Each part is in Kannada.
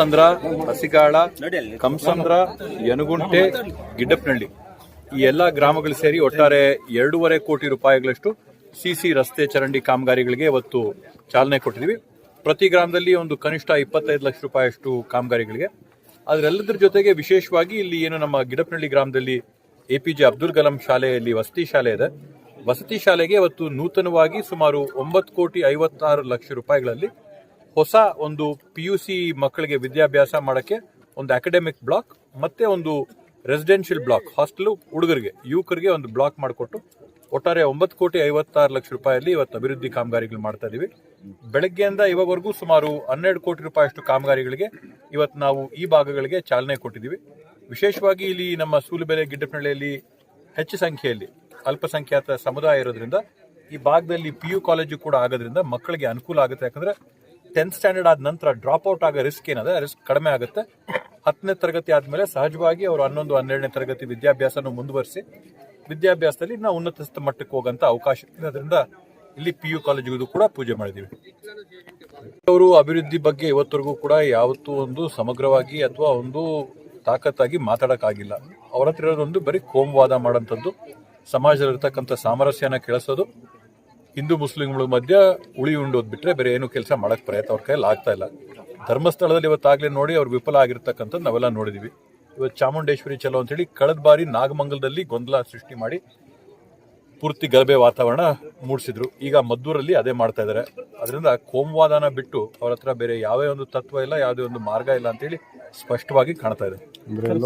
ಅಲಸಂದ್ರ ಹಸಿಗಾಳ ಕಂಸಂದ್ರ ಯನಗುಂಟೆ ಗಿಡ್ಡಪ್ಪನಹಳ್ಳಿ. ಈ ಎಲ್ಲ ಗ್ರಾಮಗಳು ಸೇರಿ ಒಟ್ಟಾರೆ ಎರಡೂವರೆ ಕೋಟಿ ರೂಪಾಯಿಗಳಷ್ಟು ಸಿಸಿ ರಸ್ತೆ ಚರಂಡಿ ಕಾಮಗಾರಿಗಳಿಗೆ ಇವತ್ತು ಚಾಲನೆ ಕೊಟ್ಟಿದ್ದೀವಿ. ಪ್ರತಿ ಗ್ರಾಮದಲ್ಲಿ ಒಂದು ಕನಿಷ್ಠ ಇಪ್ಪತ್ತೈದು ಲಕ್ಷ ರೂಪಾಯಿಯಷ್ಟು ಕಾಮಗಾರಿಗಳಿಗೆ. ಅದರೆಲ್ಲದರ ಜೊತೆಗೆ ವಿಶೇಷವಾಗಿ ಇಲ್ಲಿ ಏನು ನಮ್ಮ ಗಿಡಪನಹಳ್ಳಿ ಗ್ರಾಮದಲ್ಲಿ A P J Abdul Kalam ಶಾಲೆಯಲ್ಲಿ ವಸತಿ ಶಾಲೆ ಇದೆ. ವಸತಿ ಶಾಲೆಗೆ ಇವತ್ತು ನೂತನವಾಗಿ ಸುಮಾರು ಒಂಬತ್ತು ಕೋಟಿ ಐವತ್ತಾರು ಲಕ್ಷ ರೂಪಾಯಿಗಳಲ್ಲಿ ಹೊಸ ಒಂದು ಪಿ ಯು ಸಿ ಮಕ್ಕಳಿಗೆ ವಿದ್ಯಾಭ್ಯಾಸ ಮಾಡೋಕ್ಕೆ ಒಂದು ಅಕಾಡೆಮಿಕ್ ಬ್ಲಾಕ್ ಮತ್ತೆ ಒಂದು ರೆಸಿಡೆನ್ಷಿಯಲ್ ಬ್ಲಾಕ್ ಹಾಸ್ಟೆಲ್ ಹುಡುಗರಿಗೆ, ಯುವಕರಿಗೆ ಒಂದು ಬ್ಲಾಕ್ ಮಾಡಿಕೊಟ್ಟು ಒಟ್ಟಾರೆ ಒಂಬತ್ತು ಕೋಟಿ ಐವತ್ತಾರು ಲಕ್ಷ ರೂಪಾಯಲ್ಲಿ ಇವತ್ತು ಅಭಿವೃದ್ಧಿ ಕಾಮಗಾರಿಗಳು ಮಾಡ್ತಾ ಇದ್ದೀವಿ ಬೆಳಗ್ಗೆಯಿಂದ ಇವಾಗವರೆಗೂ ಸುಮಾರು ಹನ್ನೆರಡು ಕೋಟಿ ರೂಪಾಯಿಯಷ್ಟು ಕಾಮಗಾರಿಗಳಿಗೆ ಇವತ್ತು ನಾವು ಈ ಭಾಗಗಳಿಗೆ ಚಾಲನೆ ಕೊಟ್ಟಿದ್ದೀವಿ ವಿಶೇಷವಾಗಿ ಇಲ್ಲಿ ನಮ್ಮ ಸೂಲುಬೆಲೆ ಗಿಡ್ಡಪನಹಳ್ಳಿಯಲ್ಲಿ ಹೆಚ್ಚು ಸಂಖ್ಯೆಯಲ್ಲಿ ಅಲ್ಪಸಂಖ್ಯಾತ ಸಮುದಾಯ ಇರೋದ್ರಿಂದ ಈ ಭಾಗದಲ್ಲಿ ಪಿ ಯು ಕಾಲೇಜು ಕೂಡ ಆಗೋದ್ರಿಂದ ಮಕ್ಕಳಿಗೆ ಅನುಕೂಲ ಆಗುತ್ತೆ. ಯಾಕಂದ್ರೆ ಟೆಂತ್ ಸ್ಟ್ಯಾಂಡರ್ಡ್ ಆದ ನಂತರ ಡ್ರಾಪ್ ಔಟ್ ಆಗೋ ರಿಸ್ಕ್ ಏನದ? ರಿಸ್ಕ್ ಕಡಿಮೆ ಆಗುತ್ತೆ. ಹತ್ತನೇ ತರಗತಿ ಆದಮೇಲೆ ಸಹಜವಾಗಿ ಅವರು ಹನ್ನೊಂದು, ಹನ್ನೆರಡನೇ ತರಗತಿ ವಿದ್ಯಾಭ್ಯಾಸನೂ ಮುಂದುವರಿಸಿ, ವಿದ್ಯಾಭ್ಯಾಸದಲ್ಲಿ ನಾವು ಉನ್ನತ ಮಟ್ಟಕ್ಕೆ ಹೋಗಂತ ಅವಕಾಶ ಇರೋದ್ರಿಂದ ಇಲ್ಲಿ ಪಿ ಯು ಕಾಲೇಜಿಗೂ ಕೂಡ ಪೂಜೆ ಮಾಡಿದ್ದೀವಿ. ಅವರು ಅಭಿವೃದ್ಧಿ ಬಗ್ಗೆ ಇವತ್ತರೆಗೂ ಕೂಡ ಯಾವತ್ತೂ ಒಂದು ಸಮಗ್ರವಾಗಿ ಅಥವಾ ಒಂದು ತಾಕತ್ತಾಗಿ ಮಾತಾಡೋಕ್ಕಾಗಿಲ್ಲ. ಅವರ ಹತ್ರ ಇರೋದೊಂದು ಬರೀ ಕೋಮುವಾದ ಮಾಡೋಂಥದ್ದು ಸಮಾಜದಲ್ಲಿರ್ತಕ್ಕಂಥ ಸಾಮರಸ್ಯನ ಕೆಳಿಸೋದು ಹಿಂದೂ ಮುಸ್ಲಿಂಗಳ ಮಧ್ಯ ಉಳಿ ಉಂಡೋದ್ ಬಿಟ್ರೆ ಬೇರೆ ಏನು ಕೆಲಸ ಮಾಡಕ್ ಪ್ರಯತ್ನ ಅವ್ರ ಕೈಯಲ್ಲಿ ಆಗ್ತಾ ಇಲ್ಲ. ಧರ್ಮಸ್ಥಳದಲ್ಲಿ ಇವತ್ತಾಗ್ಲೇ ನೋಡಿ ಅವ್ರು ವಿಫಲ ಆಗಿರ್ತಕ್ಕಂಥದ್ದು ನಾವೆಲ್ಲ ನೋಡಿದೀವಿ. ಇವತ್ತು ಚಾಮುಂಡೇಶ್ವರಿ ಚಲೋ ಅಂತೇಳಿ ಕಳೆದ ಬಾರಿ ನಾಗಮಂಗಲದಲ್ಲಿ ಗೊಂದಲ ಸೃಷ್ಟಿ ಮಾಡಿ ಪೂರ್ತಿ ಗಲಭೆ ವಾತಾವರಣ ಮೂಡಿಸಿದ್ರು. ಈಗ ಮದ್ದೂರಲ್ಲಿ ಅದೇ ಮಾಡ್ತಾ ಇದ್ದಾರೆ ಅದರಿಂದ ಕೋಮವಾದನ ಬಿಟ್ಟು ಅವ್ರ ಹತ್ರ ಬೇರೆ ಯಾವೇ ಒಂದು ತತ್ವ ಇಲ್ಲ ಯಾವುದೇ ಒಂದು ಮಾರ್ಗ ಇಲ್ಲ ಅಂತೇಳಿ ಸ್ಪಷ್ಟವಾಗಿ ಕಾಣ್ತಾ ಇದೆ. ಕಾಂಗ್ರೆಸ್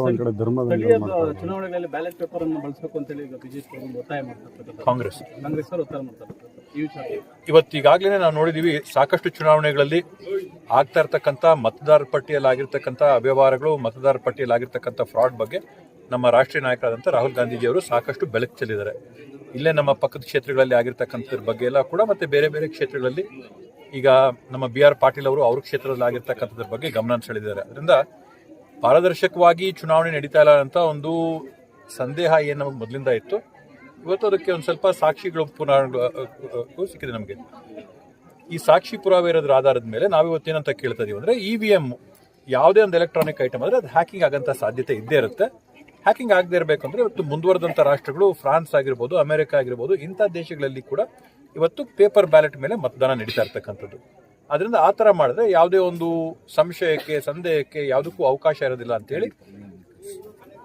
ಚುನಾವಣೆಗಳಲ್ಲಿ ಬ್ಯಾಲೆಟ್ ಪೇಪರ್ ಅನ್ನು ಬಳಸಬೇಕು ಅಂತ ಹೇಳಿ ಈಗ ಬಿಜೆಪಿ ಅವರು ಒತ್ತಾಯ ಮಾಡ್ತಾರೆ ಕಾಂಗ್ರೆಸ್. ಕಾಂಗ್ರೆಸ್ ಅವರು ಒತ್ತಾಯ ಮಾಡ್ತಾರೆ ಈ ವಿಚಾರ ಇವತ್ತು ಈಗಾಗಲೇ ನಾವು ನೋಡಿದ್ದೀವಿ ಸಾಕಷ್ಟು ಚುನಾವಣೆಗಳಲ್ಲಿ ಆಗ್ತಾ ಇರ್ತಕ್ಕಂಥ ಮತದಾರ ಪಟ್ಟಿಯಲ್ಲಿ ಆಗಿರ್ತಕ್ಕಂಥ ಅವ್ಯವಹಾರಗಳು, ಮತದಾರ ಪಟ್ಟಿಯಲ್ಲಿ ಆಗಿರ್ತಕ್ಕಂಥ ಫ್ರಾಡ್ ಬಗ್ಗೆ ನಮ್ಮ ರಾಷ್ಟ್ರೀಯ ನಾಯಕರಾದಂಥ ರಾಹುಲ್ ಗಾಂಧೀಜಿಯವರು ಸಾಕಷ್ಟು ಬೆಳಕು ಚೆಲ್ಲಿದ್ದಾರೆ ಇಲ್ಲೇ ನಮ್ಮ ಪಕ್ಕದ ಕ್ಷೇತ್ರಗಳಲ್ಲಿ ಆಗಿರ್ತಕ್ಕಂಥದ್ರ ಬಗ್ಗೆ ಎಲ್ಲ ಕೂಡ ಮತ್ತು ಬೇರೆ ಬೇರೆ ಕ್ಷೇತ್ರಗಳಲ್ಲಿ ಈಗ ನಮ್ಮ ಬಿ ಆರ್ ಪಾಟೀಲ್ ಅವರು ಅವ್ರ ಕ್ಷೇತ್ರದಲ್ಲಿ ಆಗಿರ್ತಕ್ಕಂಥದ್ರ ಬಗ್ಗೆ ಗಮನ ಸೆಳೆದಿದ್ದಾರೆ. ಅದರಿಂದ ಪಾರದರ್ಶಕವಾಗಿ ಚುನಾವಣೆ ನಡೀತಾ ಇಲ್ಲ ಅಂತ ಒಂದು ಸಂದೇಹ ಏನು ಮೊದಲಿಂದ ಇತ್ತು. ಇವತ್ತು ಅದಕ್ಕೆ ಒಂದು ಸ್ವಲ್ಪ ಸಾಕ್ಷಿಗಳು ಪುನಃ ಸಿಕ್ಕಿದೆ ನಮಗೆ. ಈ ಸಾಕ್ಷಿ ಪುರಾವೆ ಇರೋದ್ರ ಆಧಾರದ ಮೇಲೆ ನಾವು ಇವತ್ತೇನಂತ ಕೇಳ್ತಾ ಇದೀವಿ ಅಂದ್ರೆ ಇ ವಿ ಎಂ ಯಾವುದೇ ಒಂದು ಎಲೆಕ್ಟ್ರಾನಿಕ್ ಐಟಮ್ ಆದರೆ ಅದು ಹ್ಯಾಕಿಂಗ್ ಆಗಂತ ಸಾಧ್ಯತೆ ಇದ್ದೇ ಇರುತ್ತೆ. ಹ್ಯಾಕಿಂಗ್ ಆಗದೆ ಇರಬೇಕಂದ್ರೆ ಇವತ್ತು ಮುಂದುವರೆದಂಥ ರಾಷ್ಟ್ರಗಳು ಫ್ರಾನ್ಸ್ ಆಗಿರ್ಬೋದು ಅಮೆರಿಕ ಆಗಿರ್ಬೋದು, ಇಂಥ ದೇಶಗಳಲ್ಲಿ ಕೂಡ ಇವತ್ತು ಪೇಪರ್ ಬ್ಯಾಲೆಟ್ ಮೇಲೆ ಮತದಾನ ನಡೀತಾ ಇರ್ತಕ್ಕಂಥದ್ದು. ಅದರಿಂದ ಆ ಥರ ಮಾಡಿದ್ರೆ ಯಾವುದೇ ಒಂದು ಸಂಶಯಕ್ಕೆ, ಸಂದೇಹಕ್ಕೆ ಯಾವುದಕ್ಕೂ ಅವಕಾಶ ಇರೋದಿಲ್ಲ ಅಂತೇಳಿ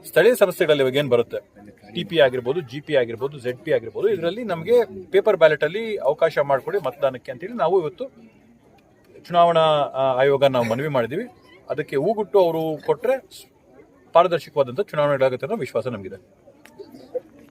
ಸ್ಥಳೀಯ ಸಂಸ್ಥೆಗಳಲ್ಲಿ ಇವಾಗ ಏನು ಬರುತ್ತೆ? ಟಿ ಪಿ ಆಗಿರ್ಬೋದು ಜಿ ಪಿ ಆಗಿರ್ಬೋದು ಝೆಡ್ ಪಿ ಆಗಿರ್ಬೋದು, ಇದರಲ್ಲಿ ನಮಗೆ ಪೇಪರ್ ಬ್ಯಾಲೆಟ್ ಅಲ್ಲಿ ಅವಕಾಶ ಮಾಡಿಕೊಡಿ ಮತದಾನಕ್ಕೆ ಅಂತೇಳಿ ನಾವು ಇವತ್ತು ಚುನಾವಣಾ ಆಯೋಗ ನಾವು ಮನವಿ ಮಾಡಿದ್ದೀವಿ ಅದಕ್ಕೆ ಹೂಗುಟ್ಟು ಅವರು ಕೊಟ್ಟರೆ ಪಾರದರ್ಶಕವಾದಂಥ ಚುನಾವಣೆಗಳಾಗುತ್ತೆ ಅನ್ನೋ ವಿಶ್ವಾಸ ನಮಗಿದೆ.